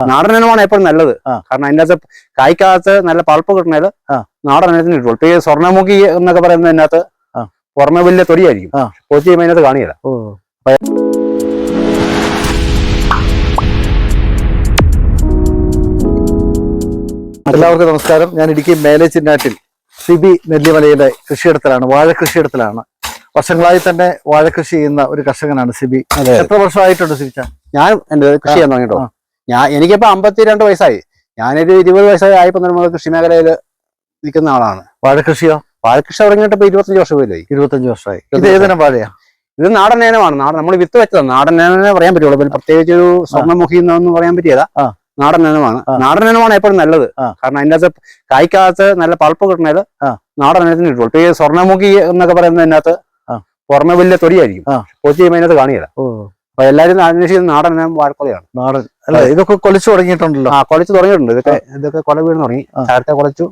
നാടൻ ഇനമാണ് എപ്പോഴും നല്ലത് കാരണം അതിന്റെ അകത്ത് കായ്ക്കകത്ത് നല്ല പൾപ്പ് കിട്ടണേൽ ആ. നാടൻ ഇനത്തിന് കിട്ടുള്ളൂ ഇപ്പൊ ഈ സ്വർണമുഖി എന്നൊക്കെ പറയുന്നതിനകത്ത് അതിനകത്ത് പുറമെ വലിയ തൊടിയായിരിക്കും പോസ്റ്റ് ചെയ്യുമ്പോൾ അതിനകത്ത് കാണില്ല. എല്ലാവർക്കും നമസ്കാരം. ഞാൻ ഇടുക്കി മേലെ ചിന്നാറ്റിൽ സിബി നെല്ലിമലയിലെ കൃഷിയിടത്തിലാണ് വാഴ കൃഷിയിടത്തിലാണ്. വർഷങ്ങളായി തന്നെ വാഴ കൃഷി ചെയ്യുന്ന ഒരു കർഷകനാണ് സിബി. എത്ര വർഷമായിട്ടുണ്ട് സിബിച്ച? ഞാൻ എന്റെ കൃഷി ചെയ്യാൻ തുടങ്ങിട്ടോ. ഞാൻ എനിക്കിപ്പോ അമ്പത്തിരണ്ട് വയസ്സായി. ഞാനൊരു ഇരുപത് വയസ്സായി ആയപ്പോ നമ്മൾ കൃഷി മേഖലയിൽ നിൽക്കുന്ന ആളാണ്. വാഴ കൃഷിയോ വാഴകൃഷി തുടങ്ങിയിട്ട് ഇപ്പോൾ ഇരുപത്തഞ്ച് വർഷം പോയില്ലേ ഇരുപത്തഞ്ച് വർഷമായി. ഇത് ഏതിനം വാഴയാ ഇത് നാടൻ നേനമാണ്. നാടൻ നമ്മൾ വിത്ത് വെച്ചതാണ് നാടൻ നേനെ പറയാൻ പറ്റുള്ളൂ. പിന്നെ പ്രത്യേകിച്ച് ഒരു സ്വർണമുഖി എന്നൊന്നും പറയാൻ പറ്റിയതാ. നാടൻ നേനമാണ്. നാടൻ നേനമാണ് എപ്പോഴും നല്ലത്. കാരണം അതിന്റെ അകത്ത് കായ്ക്കകത്ത് നല്ല പൾപ്പ് കിട്ടണത്. നാടൻ നേനത്തിന് കിട്ടുള്ളൂ. ഇപ്പൊ ഈ സ്വർണമുഖി എന്നൊക്കെ പറയുന്നതിനകത്ത്. പുറമെ വലിയ തൊടിയായിരിക്കും ആ. പോച്ച് ചെയ്യുമ്പോൾ അതിനകത്ത് കാണില്ല അപ്പൊ എല്ലാരും അന്വേഷിക്കുന്ന നാടൻ വാഴക്കൊലയാണ്. നാടൻ. അല്ല ഇതൊക്കെ കൊലച്ചു തുടങ്ങിയിട്ടുണ്ടല്ലോ? ആ കൊലച്ചു തുടങ്ങിയിട്ടുണ്ട്. ഇതൊക്കെ ഇതൊക്കെ കൊല വീണ് തുടങ്ങി. ചാരത്തെ കൊലച്ചു.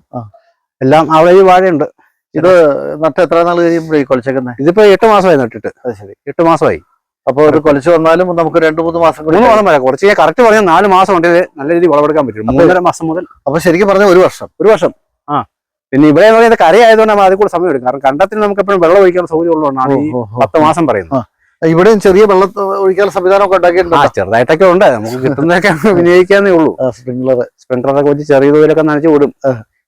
എല്ലാം അവിടെ ഈ വാഴയുണ്ട്. ഇത് നട്ട് എത്ര നാൾ കഴിയുമ്പോഴേ കൊലച്ചേക്കുന്നത് ഇതിപ്പോ എട്ട് മാസമായി നട്ടിട്ട് അത് ശരി. എട്ട് മാസമായി. അപ്പൊ ഒരു കൊലച്ചു വന്നാലും നമുക്ക് രണ്ടു മൂന്ന് മാസം മൂന്ന് മാസം വരെ. കുറച്ച് കറക്റ്റ് പറഞ്ഞാൽ നാല് മാസം ഉണ്ട് നല്ല രീതിയിൽ വിളവെടുക്കാൻ പറ്റും. മൂന്നര മാസം മുതൽ. അപ്പൊ ശരിക്കും പറഞ്ഞാൽ ഒരു വർഷം. ഒരു വർഷം. ആ. പിന്നെ ഇവിടെ എന്ന് പറയുന്നത് കരയായതുകൊണ്ട് നമ്മൾ അതിൽ കൂടെ സമയം എടുക്കും. കാരണം കണ്ടത്തിൽ നമുക്ക് എപ്പോഴും വെള്ളം ഒഴിക്കാൻ സൗകര്യം ഉള്ളതുകൊണ്ടാണ് ഈ. പത്ത് മാസം പറയുന്നത്. ഇവിടെയും ചെറിയ വെള്ളം ഒഴിക്കാൻ സംവിധാനമൊക്കെ ഉണ്ടാക്കിയിട്ടുണ്ട് ചെറുതായിട്ടൊക്കെ ഉണ്ട്. നമുക്ക് കിട്ടുന്നതൊക്കെ വിനിയോഗിക്കാന്നേ ഉള്ളൂ. സ്പ്രിംഗ്ലർ സ്പ്രിംഗ്ലറൊക്കെ വെച്ച് ചെറിയ തോതിലൊക്കെ നനച്ചു വിടും.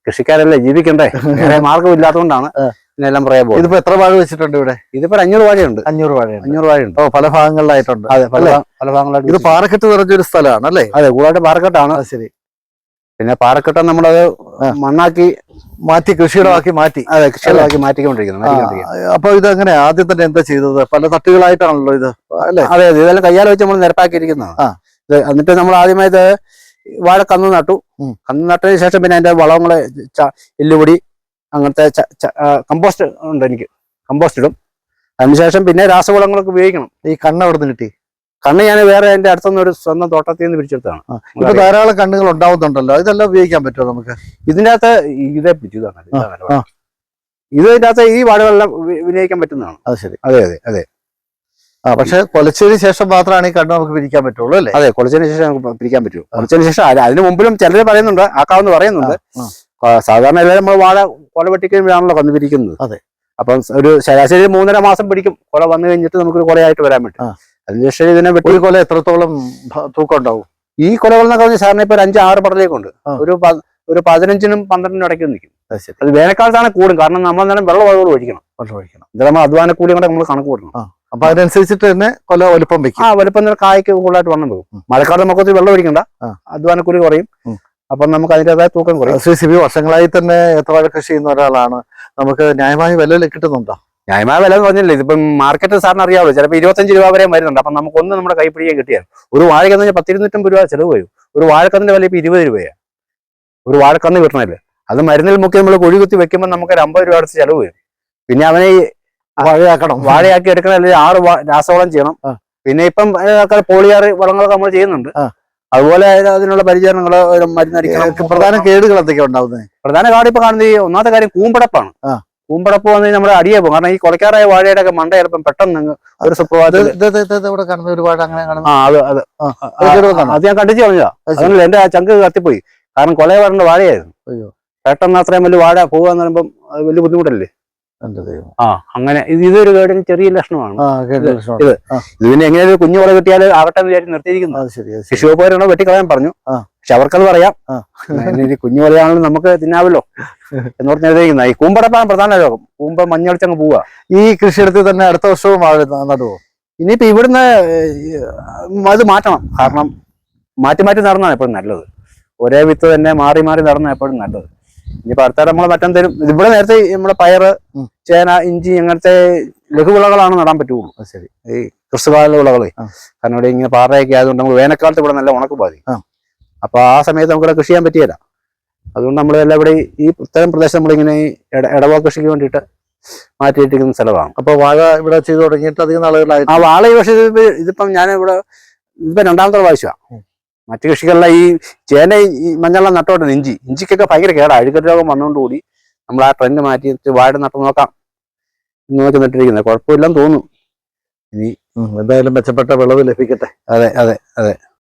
കൃഷിക്കാരല്ലേ ജീവിക്കണ്ടേ? വേറെ മാർഗം ഇല്ലാത്തതുകൊണ്ടാണ് ആ. ഇതിനെല്ലാം പറയാൻ പോകും ഇതിപ്പോ എത്ര വാഴ വെച്ചിട്ടുണ്ട് ഇവിടെ? ഇതിപ്പോ അഞ്ഞൂറ് വാഴയുണ്ട്. അഞ്ഞൂറ് വാഴ അഞ്ഞൂറ് വാഴയുണ്ട്. ഓ പല ഭാഗങ്ങളിലായിട്ടുണ്ട്. അതെ പല പല ഭാഗങ്ങളായിട്ട് ഇത്. പാറക്കെട്ട് നിറഞ്ഞൊരു സ്ഥലമാണ് അല്ലേ? അതെ കൂടാതെ പാറക്കെട്ടാണ്. ശരി. പിന്നെ പാറക്കെട്ട നമ്മളത് മണ്ണാക്കി മാറ്റി കൃഷിയിടമാക്കി മാറ്റി. അതെ കൃഷിയിടമാക്കി മാറ്റിക്കൊണ്ടിരിക്കുന്നു അപ്പൊ ഇത് എങ്ങനെ ആദ്യം തന്നെ എന്താ ചെയ്തത്? പല തട്ടുകളായിട്ടാണല്ലോ ഇത്? അല്ലേ? അതെ അതെ. ഇതെല്ലാം കയ്യാൽ വെച്ച് നമ്മൾ നിരപ്പാക്കിയിരിക്കുന്നതാണ്. ഇത് എന്നിട്ട് നമ്മൾ ആദ്യമായത് വാഴ കന്ന് നട്ടു. കന്ന് നട്ടതിന് ശേഷം പിന്നെ അതിന്റെ വളങ്ങളെ എല്ലുപൊടി അങ്ങനത്തെ കമ്പോസ്റ്റ് ഉണ്ട് എനിക്ക്. കമ്പോസ്റ്റ് ഇടും. അതിനുശേഷം പിന്നെ രാസവളങ്ങളൊക്കെ ഉപയോഗിക്കണം. ഈ കണ്ണ് അവിടെ നിന്ന് കിട്ടി? കണ്ണ് ഞാൻ വേറെ എന്റെ അടുത്തുനിന്ന് ഒരു സ്വന്തം തോട്ടത്തിൽ നിന്ന് പിടിച്ചെടുത്താണ് ഇപ്പൊ ധാരാളം കണ്ണുകൾ ഉണ്ടാവുന്നുണ്ടല്ലോ. ഇതെല്ലാം ഉപയോഗിക്കാൻ പറ്റുമോ നമുക്ക്? ഇതിന്റെ അകത്ത് ഇതേ പിടിച്ചു ഇതാണ് ഇതിന്റെ അകത്ത് ഈ വാടുകളെല്ലാം വിനിയോഗിക്കാൻ പറ്റുന്നതാണ്. അത് ശരി. അതെ അതെ അതെ. ആ പക്ഷെ കൊലച്ചതിന് ശേഷം മാത്രമാണ് ഈ കണ്ണ് നമുക്ക് പിരിക്കാൻ പറ്റുള്ളൂ അല്ലേ? അതെ കൊലച്ചതിന് ശേഷം നമുക്ക് പിരിക്കാൻ പറ്റും. കൊലച്ചതിന് ശേഷം അതിന് മുമ്പിലും ചിലർ പറയുന്നുണ്ട് ആക്കാവെന്ന് പറയുന്നുണ്ട്. സാധാരണ എല്ലാവരും നമ്മൾ വാഴ കൊല വെട്ടിക്കുമ്പോഴാണല്ലോ കന്ന് പിരിക്കുന്നത് അതെ. അപ്പം ഒരു ശരാശരി മൂന്നര മാസം പിടിക്കും കൊല വന്നു കഴിഞ്ഞിട്ട് നമുക്കൊരു കൊലയായിട്ട് വരാൻ പറ്റും. അതിനുശേഷം ഇതിനെ വെട്ടി കൊല എത്രത്തോളം തൂക്കം ഉണ്ടാവും ഈ കൊലകൾ എന്നൊക്കെ പറഞ്ഞാൽ സാറിന് ഇപ്പൊ ഒരു അഞ്ച് ആറ് പടലേക്കുണ്ട്. ഒരു ഒരു പതിനഞ്ചിനും പന്ത്രണ്ടിനും ഇടയ്ക്ക് നിൽക്കും. അത് വേനൽക്കാലത്താണ് കൂടും. കാരണം നമ്മൾ നേരം വെള്ളം ഒഴുകും ഒഴിക്കണം. വെള്ളം ഒഴിക്കണം. ഇത് നമ്മൾ അധ്വാന കൂലി കൂടെ നമ്മൾ കണക്ക് കൂട്ടണം. അപ്പൊ അതിനനുസരിച്ചിട്ട് തന്നെ കൊല വലുപ്പം വെക്കും. ആ വലുപ്പം കായ്ക്ക് കൂടുതലായിട്ട് വണ്ണം പോകും മഴക്കാലം മഴക്കാലത്ത് നമുക്ക് ഒത്തിരി വെള്ളം ഒഴിക്കണ്ട. അധ്വാന കൂലി കുറയും. അപ്പൊ നമുക്ക് അതിന്റെതായ തൂക്കം കുറയും. ശ്രീ സിബി വർഷങ്ങളായി തന്നെ എത്ര കൃഷി ചെയ്യുന്ന ഒരാളാണ്. നമുക്ക് ന്യായമായ വില കിട്ടുന്നുണ്ടോ? ന്യായമായ വില എന്ന് പറഞ്ഞില്ല ഇതിപ്പം മാർക്കറ്റ് സാറിന് അറിയാമല്ലോ ചിലപ്പോൾ ഇരുപത്തഞ്ച് രൂപ വരെ വരുന്നുണ്ട്. അപ്പം നമുക്ക് ഒന്ന് നമ്മുടെ കൈ പിടിക്കാൻ കിട്ടിയാൽ ഒരു വാഴക്കെന്ന് പറഞ്ഞാൽ പത്തിരുന്നൂറ്റമ്പത് രൂപ ചിലവ് വരും. ഒരു വാഴക്കന്നിന്റെ വില ഇപ്പം ഇരുപത് രൂപയാണ് ഒരു വാഴക്കന്ന് കിട്ടണില്ല? അത് മരുന്നിൽ മുക്കി നമ്മൾ കുഴി കുത്തി വെക്കുമ്പോൾ നമുക്ക് ഒരു അമ്പത് രൂപ അടുത്ത് ചിലവ് വരും. പിന്നെ അവനെ വാഴയാക്കണം. വാഴയാക്കി എടുക്കണം അല്ലെങ്കിൽ ആറ് രാസവളം ചെയ്യണം. പിന്നെ ഇപ്പം പോളിയാറ് വളങ്ങളൊക്കെ നമ്മൾ ചെയ്യുന്നുണ്ട്. അതുപോലെ അതിന് അതിനുള്ള പരിചരണങ്ങൾ മരുന്നടിക്കണം പ്രധാന കേടുകൾ എന്തൊക്കെയാ ഉണ്ടാവുന്നത് പ്രധാന കാര്യം ഇപ്പൊ കാണുന്നത് ഒന്നാമത്തെ കാര്യം കൂമ്പടപ്പാണ്. ആ. കൂമ്പടപ്പ് വന്ന് നമ്മുടെ അടിയെ പോകും. കാരണം ഈ കൊലക്കാറായ വാഴയുടെ ഒക്കെ മണ്ട ചിലപ്പം പെട്ടെന്ന് ഒരു ഇവിടെ കാണുന്ന അങ്ങനെ ആ അത് ഞാൻ കണ്ടിച്ച് കളഞ്ഞതാ. എന്റെ ആ ചങ്ക് കത്തിപ്പോയി. കാരണം കൊലയെ വരേണ്ട വാഴയായിരുന്നു. അയ്യോ. പെട്ടെന്ന് അത്രയും വലിയ വാഴ പോവാന്ന് പറയുമ്പോൾ അത് വലിയ ബുദ്ധിമുട്ടല്ലേ? ആ അങ്ങനെ ഇത് ഇതൊരു കേടിന് ചെറിയ ലക്ഷണമാണ്. ഇത്. ഇതിന് എങ്ങനെ ഒരു കുഞ്ഞു കൊല കിട്ടിയാൽ എന്ന് വിചാരിച്ച് നിർത്തിയിരിക്കുന്നു. ശിശുപോരാണോ വെട്ടിക്കളയാൻ പറഞ്ഞു. പക്ഷെ അവർക്കത് പറയാം. കുഞ്ഞു പറയാണെങ്കിലും നമുക്ക് തിന്നാവല്ലോ എന്ന് എഴുതിയിരിക്കുന്ന. ഈ കൂമ്പടപ്പാണ് പ്രധാന രോഗം കൂമ്പ മഞ്ഞളിച്ചങ്ങ് പോവുക. ഈ കൃഷിയിടത്തിൽ തന്നെ അടുത്ത വർഷവും നടുവോ? ഇനിയിപ്പോ ഇവിടുന്ന് അത് മാറ്റണം. കാരണം മാറ്റി മാറ്റി നടന്നാണ് എപ്പോഴും നല്ലത്. ഒരേ വിത്ത് തന്നെ മാറി മാറി നടന്ന എപ്പോഴും നല്ലത്. ഇനിയിപ്പോ അടുത്ത നമ്മൾ മറ്റെന്തേലും ഇവിടെ നേരത്തെ നമ്മുടെ പയറ് ചേന ഇഞ്ചി അങ്ങനത്തെ ലഘുവിളകളാണ് നടാൻ പറ്റുള്ളൂ. ശരി. ഈ കൃഷികാല വിളകളെ. കാരണം ഇവിടെ ഇങ്ങനെ പാറയൊക്കെ ആയതുകൊണ്ട് നമ്മൾ വേനൽക്കാലത്ത് ഇവിടെ നല്ല ഉണക്ക് ബാധി ആ. അപ്പൊ ആ സമയത്ത് നമുക്കിവിടെ കൃഷി ചെയ്യാൻ പറ്റിയല്ല അതുകൊണ്ട് നമ്മൾ എല്ലാം ഇവിടെ ഈ- ഇത്തരം പ്രദേശം നമ്മളിങ്ങനെ ഇടവ കൃഷിക്ക് വേണ്ടിയിട്ട് മാറ്റിയിട്ടിരിക്കുന്ന സ്ഥലമാണ്. അപ്പോൾ വാഴ ഇവിടെ ചെയ്തു തുടങ്ങിയിട്ട് അധികം നാളുകളായി ആ വാള ഈ പക്ഷേ ഇതിപ്പം ഞാൻ ഇവിടെ ഇതിപ്പോ രണ്ടാമത്തെ പ്രാവശ്യമാണ്. മറ്റു കൃഷികളിലെ ഈ ചേന ഈ മഞ്ഞളെല്ലാം നട്ടോട്ടെ ഇഞ്ചി. ഇഞ്ചിക്കൊക്കെ ഭയങ്കര കേടാ. അഴുകൽ രോഗം വന്നുകൊണ്ടുകൂടി നമ്മൾ ആ ട്രെൻഡ് മാറ്റി വാഴ നട്ട് നോക്കാം. ഇന്ന് നോക്കി നട്ടിരിക്കുന്നത് കുഴപ്പമില്ലെന്ന് തോന്നുന്നു. ഇനി എന്തായാലും മെച്ചപ്പെട്ട വിളവ് ലഭിക്കട്ടെ. അതെ അതെ അതെ.